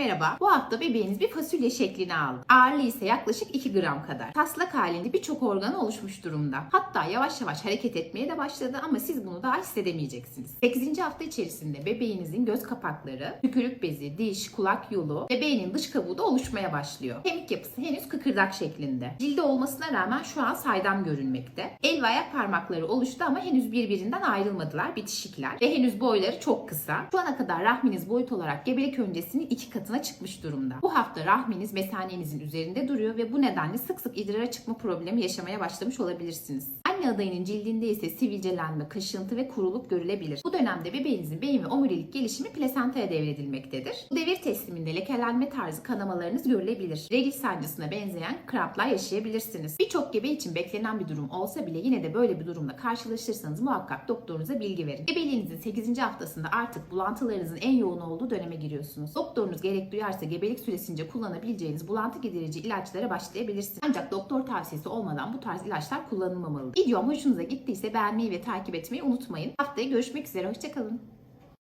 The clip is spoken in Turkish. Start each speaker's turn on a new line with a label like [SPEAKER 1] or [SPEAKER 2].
[SPEAKER 1] merhaba. Bu hafta bebeğiniz bir fasulye şeklini aldı. Ağırlığı ise yaklaşık 2 gram kadar. Taslak halinde birçok organı oluşmuş durumda. Hatta yavaş yavaş hareket etmeye de başladı ama siz bunu daha hissedemeyeceksiniz. 8. hafta içerisinde bebeğinizin göz kapakları, tükürük bezi, diş, kulak yolu ve beynin dış kabuğu da oluşmaya başlıyor. Kemik yapısı henüz kıkırdak şeklinde. Cildi olmasına rağmen şu an saydam görünmekte. El ve ayak parmakları oluştu ama henüz birbirinden ayrılmadılar bitişikler ve henüz boyları çok kısa. Şu ana kadar rahminiz boyut olarak gebelik öncesinin iki katına çıkmış durumda. Bu hafta rahminiz mesanenizin üzerinde duruyor ve bu nedenle sık sık idrara çıkma problemi yaşamaya başlamış olabilirsiniz. Anne adayının cildinde ise sivilcelenme, kaşıntı ve kuruluk görülebilir. Bu dönemde bebeğinizin beyin ve omurilik gelişimi plasentaya devredilmektedir. Bu devir tesliminde lekelenme tarzı kanamalarınız görülebilir. Regl sancısına benzeyen kramplar yaşayabilirsiniz. Birçok gebe için beklenen bir durum olsa bile yine de böyle bir durumla karşılaşırsanız muhakkak doktorunuza bilgi verin. Gebeliğinizin 8. haftasında artık bulantılarınızın en yoğun olduğu döneme giriyorsunuz. Doktorunuz gerek duyarsa gebelik süresince kullanabileceğiniz bulantı giderici ilaçlara başlayabilirsiniz. Ancak doktor tavsiyesi olmadan bu tarz ilaçlar kullanılmamalıdır. Videom hoşunuza gittiyse beğenmeyi ve takip etmeyi unutmayın. Haftaya görüşmek üzere. Hoşçakalın.